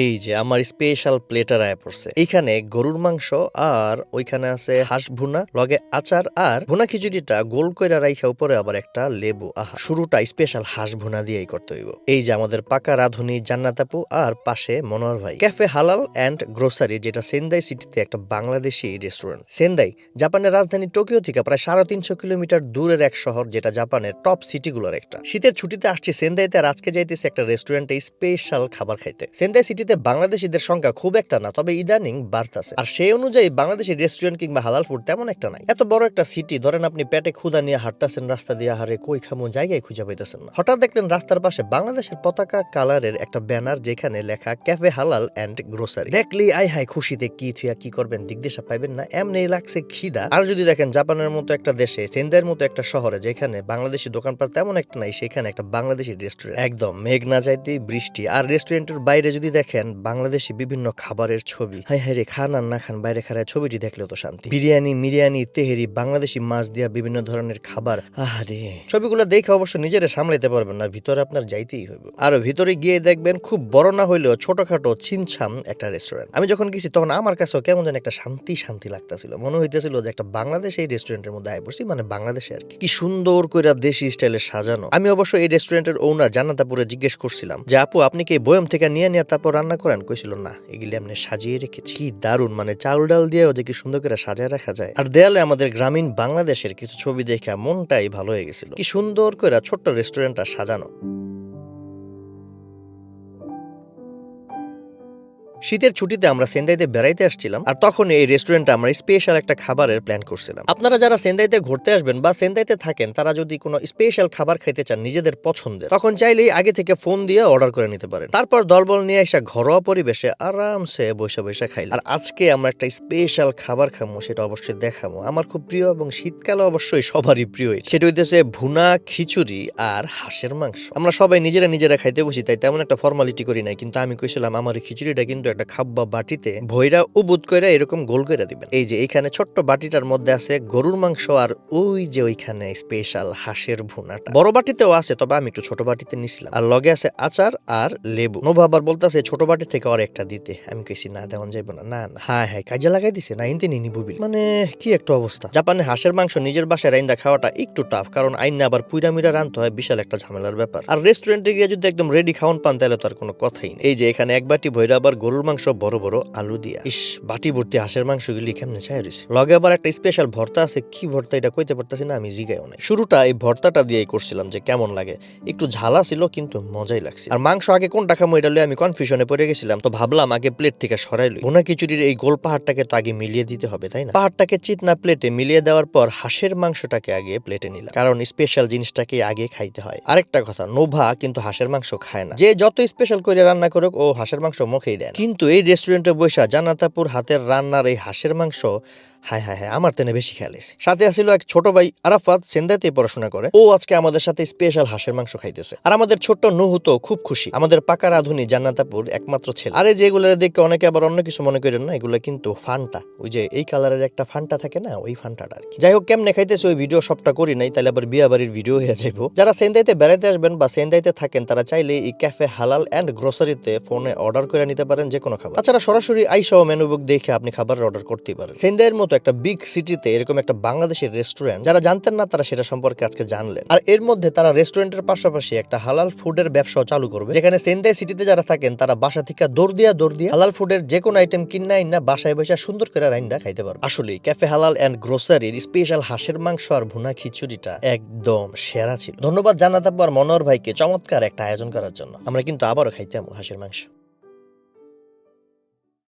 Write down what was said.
এই যে, আমার স্পেশাল প্লেটার আয় পড়ছে। এইখানে গরুর মাংস আর ওইখানে আছে হাঁস ভুনা, লগে আচার আর ভুনা খিচুড়িটা গোল কইরা রাইখা উপরে আবার একটা লেবু। আহা, শুরুটা স্পেশাল হাঁস ভুনা দিয়েই করতে হইব। এই যে, আমাদের পাকা রাধুনি জান্নাতাপু আর পাশে মনোহর ভাই। ক্যাফে হালাল অ্যান্ড গ্রোসারি যেটা সেন্দাই সিটিতে একটা বাংলাদেশি রেস্টুরেন্ট সেন্দাই জাপানের রাজধানী টোকিও থেকে প্রায় সাড়ে তিনশো কিলোমিটার দূরের এক শহর, যেটা জাপানের টপ সিটিগুলোর একটা। শীতের ছুটিতে আসছি সেন্দাইতে আর আজকে যাইতেছে একটা রেস্টুরেন্টে স্পেশাল খাবার খাইতে। সেন্দাই সিটিতে বাংলাদেশিদের সংখ্যা খুব একটা না, তবে ইদানিং বাড়তাছে। আর সেই অনুযায়ী বাংলাদেশি রেস্টুরেন্ট কিংবা হালাল ফুড তেমন একটা নাই। এত বড় একটা সিটি ধরেন আপনি পেটে ক্ষুদা নিয়ে হাঁটতেছেন, রাস্তা দিয়ে হারে কই খামো, জায়গায় খুঁজে পাইতেছেন না। হঠাৎ দেখলেন রাস্তার পাশে বাংলাদেশের পতাকা কালারের একটা ব্যানার যেখানে লেখা ক্যাফে হালাল অ্যান্ড গ্রোসারি দেখলি আই হাই খুশিতে কি থুয়া কি করবেন দিগদেশা পাইবেন না এমনি লাগছে খিদা। আর যদি দেখেন জাপানের মতো একটা দেশে সেন্দাইয়ের মতো একটা শহরে, যেখানে বাংলাদেশি দোকানপাট তেমন একটা নাই, সেখানে একটা বাংলাদেশি রেস্টুরেন্ট একদম মেঘ না যাইতেই বৃষ্টি। আর রেস্টুরেন্টের বাইরে যদি দেখেন বাংলাদেশি বিভিন্ন খাবারের ছবি। হাই হাই রে, খান আর না খান, বাইরে খারায় ছবিটি দেখলেও তো শান্তি। বিরিয়ানি, মিরিয়ানি, তেহেরি, বাংলাদেশি মাছ দিয়া বিভিন্ন ধরনের খাবার। আহারে ছবিগুলো দেখে অবশ্য নিজেরা সামলাইতে পারবেন না, ভিতরে আপনার যাইতেই হইব। আর ভিতরে গিয়ে দেখবেন, খুব বড় না হইলেও ছোটখাটো ছিনছাম একটা রেস্টুরেন্ট আমি যখন গেছি, তখন আমার কাছেও কেমন যেন একটা শান্তি শান্তি লাগতেছিল। মনে হইতেছিল যে একটা বাংলাদেশ এই রেস্টুরেন্টের মধ্যে আয় পড়ছি মানে বাংলাদেশে আর কি। সুন্দর করে দেশি স্টাইলে সাজানো। আমি অবশ্য এই রেস্টুরেন্টের ওনার জান্নাতাপুরে জিজ্ঞেস করছিলাম যে, আপু, আপনি কি বয়ম থেকে নিয়ে নিয়ে তারপর রান্না করেন? কইছিল, না, এগুলি আমি সাজিয়ে রেখেছি। কি দারুণ মানে চাউল ডাল দিয়ে যে কি সুন্দর করে সাজায় রাখা যায়। আর দেয়ালে আমাদের গ্রামীণ বাংলাদেশের কিছু ছবি দেখে মনটাই ভালো হয়ে গেছিল। কি সুন্দর করে ছোট্ট রেস্টুরেন্টটা সাজানো। শীতের ছুটিতে আমরা সেন্দাইতে বেড়াইতে আসছিলাম, আর তখন এই রেস্টুরেন্টে আমরা স্পেশাল একটা খাবারের প্ল্যান করছিলাম। আপনারা যারা সেন্দাইতে ঘুরতে আসবেন বা সেন্দাইতে থাকেন, তারা যদি কোনো স্পেশাল খাবার খাইতে চান নিজেদের পছন্দের, তখন চাইলেই আগে থেকে ফোন দিয়ে অর্ডার করে নিতে পারেন। তারপর দলবল নিয়ে এসে ঘরোয়া পরিবেশে আরামসে বসে বসে খাইলাম। আর আজকে আমরা একটা স্পেশাল খাবার খামো, সেটা অবশ্যই দেখাবো আমার খুব প্রিয় এবং শীতকালে অবশ্যই সবারই প্রিয় সেটা হইতেছে ভুনা খিচুড়ি আর হাঁসের মাংস। আমরা সবাই নিজেরা নিজেরা খাইতে বসি, তাই তেমন একটা ফর্মালিটি করি নাই, কিন্তু আমি কইছিলাম আমার খিচুড়িটা কিন্তু একটা খাব্বা বাটিতে ভৈরা উবুত কইরা এরকম গোল করে দিবেন। এই যে এইখানে ছোট্ট বাটিটার মধ্যে আছে গরুর মাংস আর ওই যে ওইখানে স্পেশাল হাঁসের ভুনাটা। বড় বাটিতেও আছে, তবে আমি একটু ছোট বাটিতে নিছিলাম। আর লগে আছে আচার আর লেবু। নোভা আবার বলতেছে, ছোট বাটি থেকে আর একটা দিতে। আমি কইছি, না, দেওয়ান যাইব না। না না। হ্যাঁ হ্যাঁ কাজে লাগাই দিছে? না ইনতে নিনি বুবিল। মানে কি একটা অবস্থা? জাপানে হাঁসের মাংস নিজের বাসায় রাইন্দা খাওয়াটা একটু টাফ কারণ আইন আবার পুইরা মিরা রানতে হয়, বিশাল একটা ঝামেলার ব্যাপার। আর রেস্টুরেন্টে গিয়ে যদি একদম রেডি খাওয়ান পান, তাহলে তো আর কোনো কথাই নেই। এই যে এখানে এক বাটি ভৈরা আবার গরুর মাংস, বড় বড় আলু দিয়া। ইস, বাটি ভর্তি হাঁসের মাংস গুলি কেমনে চাই রয়েছে লগে আবার একটা স্পেশাল ভর্তা আছে, কি ভর্তা এটা কইতে পারতাছি না, আমি জিগাইও নাই। শুরুটা এই ভর্তাটা দিয়েই করছিলাম যে কেমন লাগে। একটু ঝালা ছিল, কিন্তু মজাই লাগছে। আর মাংস আগে কোনটা খামো এটা লইয়া আমি কনফিউশনে পড়ে গেছিলাম, তো ভাবলাম আগে প্লেট থেকে সরাই লই। ভুনা খিচুড়ির এই গোল পাহাড়টাকে তো আগে মিলিয়ে দিতে হবে, তাই না? পাহাড়টাকে চিতনা প্লেটে মিলিয়ে দেওয়ার পর হাঁসের মাংসটাকে আগে প্লেটে নিলাম। কারণ স্পেশাল জিনিসটাকে আগে খাইতে হয়। আরেকটা কথা, নোভা কিন্তু হাঁসের মাংস খায় না। যে যত স্পেশাল করে রান্না করুক, ও হাঁসের মাংস মুখেই দেয়। কিন্তু এই রেস্টুরেন্টে বসে জানাতাপুর হাতের রান্নার এই হাঁসের মাংস, হায় হায় হায়, আমার তেনে বেশি খেয়াল এসে। সাথে আসিল এক ছোট ভাই আরাফাত সেন্দাতে পড়াশোনা করে। ও আজকে আমাদের সাথে স্পেশাল হাঁসের মাংস খাইতেছে। আর আমাদের ছোট্ট নুহু তো খুব খুশি। আমাদের পাকা রাধুনি জান্নাতাপুর একমাত্র ছেলে। আরে যেগুলো দেখে অনেকে আবার অন্য কিছু মনে করেন না, এগুলো কিন্তু ফান্টা। ওই যে এই কালারের একটা ফান্টা থাকে না, ওই ফান্টাটা আর কি যাই হোক, কেমনে খাইতেছে ওই ভিডিও সবটা করি নাই তাহলে আবার বিয়া বাড়ির ভিডিও হয়ে যাইবো। যারা সেন্দাইতে বেড়াইতে আসবেন বা সেন্দাইতে থাকেন, তারা চাইলে এই ক্যাফে হালাল অ্যান্ড গ্রোসারিতে ফোনে অর্ডার করে নিতে পারেন যে কোনো খাবার। তাছাড়া সরাসরি আইসহ মেনু বুক দেখে আপনি খাবার অর্ডার করতে পারেন। সেন্দাইয়ের মতো একটা বিগ সিটিতে এরকম একটা বাংলাদেশের রেস্টুরেন্ট যারা জানতেন না তারা সেটা সম্পর্কে আজকে জানলেন। আর এর মধ্যে তারা রেস্টুরেন্টের পাশাপাশি একটা হালাল ফুডের ব্যবসাও চালু করবে। যেখানে সেন্দাই সিটিতে যারা থাকেন, তারা বাসা থেকে দৌড় দিয়া দৌড় দিয়া হালাল ফুডের যে কোনো আইটেম কিনা না বাসায় বসে সুন্দর করে রাইন্দা খাইতে পারবে। আসলে ক্যাফে হালাল অ্যান্ড গ্রোসারির স্পেশাল হাঁসের মাংস আর ভুনা খিচুড়িটা একদম সেরা ছিল। ধন্যবাদ জানাতে আর মনোহর ভাইকে চমৎকার একটা আয়োজন করার জন্য। আমরা কিন্তু আবারও খাইতাম হাঁসের মাংস।